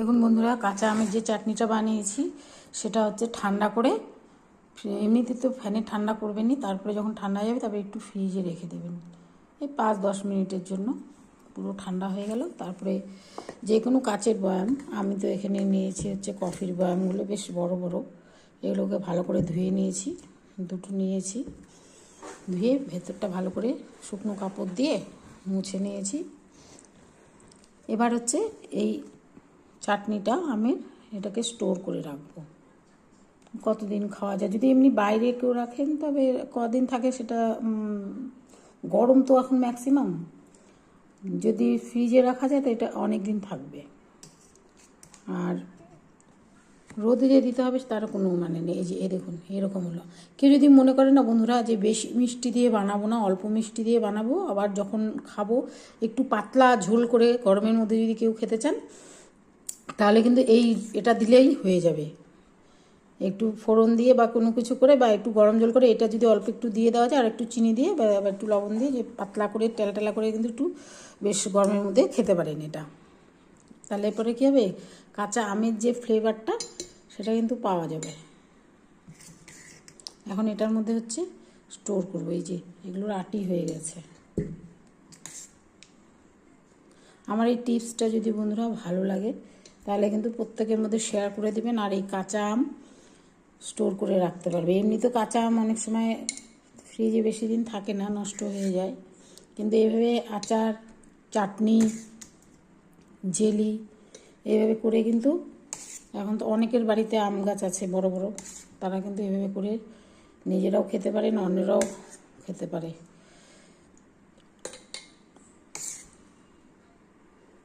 দেখুন বন্ধুরা, কাঁচা আমের যে চাটনিটা বানিয়েছি, সেটা হচ্ছে ঠান্ডা করে, এমনিতে তো ফ্যানে ঠান্ডা করবেনই তারপরে যখন ঠান্ডা যাবে তারপরে একটু ফ্রিজে রেখে দেবেন। এই পাঁচ দশ মিনিটের জন্য, পুরো ঠান্ডা হয়ে গেল। তারপরে যে কোনো কাচের বয়াম, আমি তো এখানে নিয়েছি হচ্ছে কফির বয়ামগুলো, বেশ বড় বড়। এগুলোকে ভালো করে ধুয়ে নিয়েছি, দুটো নিয়েছি। ধুয়ে ভেতরটা ভালো করে শুকনো কাপড় দিয়ে মুছে নিয়েছি। এবার হচ্ছে এই চাটনিটা আমি এটাকে স্টোর করে রাখব। কতদিন খাওয়া যায়? যদি এমনি বাইরে কেউ রাখেন, তবে কদিন থাকে সেটা গরম তো এখন ম্যাক্সিমাম যদি ফ্রিজে রাখা যায়, তো এটা অনেক দিন থাকবে। আর রোদে যে দিতে হবে, তার কোনো মানে নেই। যে এ দেখুন, এরকম হলো। কেউ যদি মনে করে, না বন্ধুরা, যে বেশি মিষ্টি দিয়ে বানাবো না, অল্প মিষ্টি দিয়ে বানাবো, আবার যখন খাব, একটু পাতলা ঝোল করে গরমের মধ্যে যদি কেউ খেতে চান তাহলে কিন্তু এই এটা দিলেই হয়ে যাবে। একটু ফোড়ন দিয়ে বা কোনো কিছু করে বা একটু গরম জল করে এটা যদি অল্প একটু দিয়ে দেওয়া যায় আর একটু চিনি দিয়ে বা একটু লবণ দিয়ে যে পাতলা করে টেলা টেলা করে কিন্তু একটু বেশ গরমের মধ্যে খেতে পারেন এটা। তাহলে পরে কী হবে? কাঁচা আমের যে ফ্লেভারটা, সেটা কিন্তু পাওয়া যাবে। এখন এটার মধ্যে হচ্ছে স্টোর করব, এই যে এগুলোর আটি হয়ে গেছে। আমার এই টিপসটা যদি বন্ধুরা ভালো লাগে তাহলে কিন্তু প্রত্যেকের মধ্যে শেয়ার করে দিবেন আর এই কাঁচা আম স্টোর করে রাখতে পারবে। এমনি তো কাঁচা আম অনেক সময় ফ্রিজে বেশি দিন থাকে না, নষ্ট হয়ে যায়। কিন্তু এভাবে আচার, চাটনি, জেলি এভাবে করে কিন্তু এখন তো অনেকের বাড়িতে আম গাছ আছে বড় বড়, তারা কিন্তু এভাবে করে নিজেরাও খেতে পারেন, অন্যরাও খেতে পারে।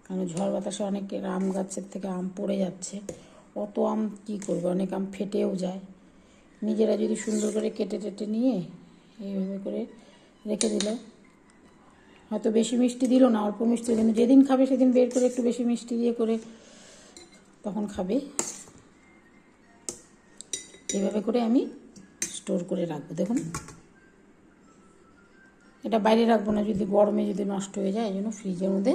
কারণ ঝড় বাতাসে অনেক আম গাছের থেকে আম পড়ে যাচ্ছে। অত আম কী করবে? অনেক আম ফেটেও যায়। নিজেরা যদি সুন্দর করে কেটে টেটে নিয়ে এইভাবে করে রেখে দিল, হয়তো বেশি মিষ্টি দিল না, অল্প মিষ্টি দিল। যেদিন খাবে সেদিন বের করে একটু বেশি মিষ্টি দিয়ে করে তখন খাবে। এভাবে করে আমি স্টোর করে রাখব। দেখুন, এটা বাইরে রাখব না, যদি গরমে যদি নষ্ট হয়ে যায়, এই জন্য ফ্রিজের মধ্যে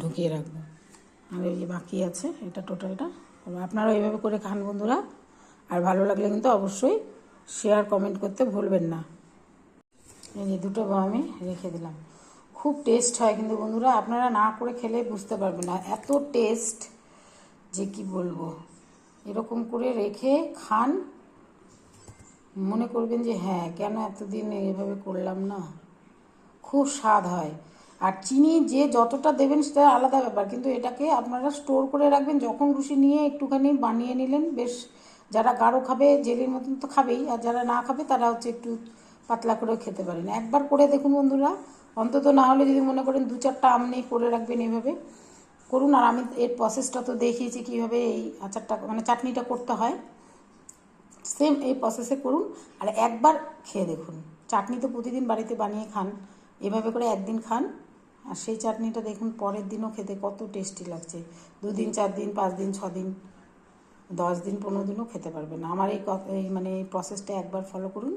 ঢুকিয়ে রাখব। আর এই যে বাকি আছে, এটা টোটালটা। তবে আপনারাও এইভাবে করে খান বন্ধুরা। আর ভালো লাগলে কিন্তু অবশ্যই শেয়ার কমেন্ট করতে ভুলবেন না। এই যে দুটো আমি রেখে দিলাম। খুব টেস্ট হয় কিন্তু বন্ধুরা, আপনারা না করে খেলে বুঝতে পারবেন না। এত টেস্ট যে কি বলব? এরকম করে রেখে খান, মনে করবেন যে হ্যাঁ কেন এতদিন এভাবে করলাম না? খুব স্বাদ হয়। আর চিনি যে যতটা দেবেন সেটা আলাদা ব্যাপার, কিন্তু এটাকে আপনারা স্টোর করে রাখবেন। যখন খুশি নিয়ে একটুখানি বানিয়ে নিলেন, বেশ যারা গাঢ় খাবে, জেলির মতন তো খাবেই, আর যারা না খাবে, তারা হচ্ছে একটু পাতলা করেও খেতে পারেন। একবার করে দেখুন বন্ধুরা, অন্তত না হলে যদি মনে করেন দু চারটা আম নেই করে রাখবেন এইভাবে করুন, আর আমি এর প্রসেসটা তো দেখিয়েছি কীভাবে এই আচারটা মানে চাটনিটা করতে হয়। সেম এই প্রসেসে করুন, আর একবার খেয়ে দেখুন। চাটনি তো প্রতিদিন বাড়িতে বানিয়ে খান, এভাবে করে একদিন খান। আর সেই চাটনিটা দেখুন, পরের দিনও খেতে কত টেস্টি লাগছে। দুদিন চার দিন পাঁচ দিন ছ দিন দশ দিন পনেরো দিনও খেতে পারবেন। আমার এই মানে এই প্রসেসটা একবার ফলো করুন।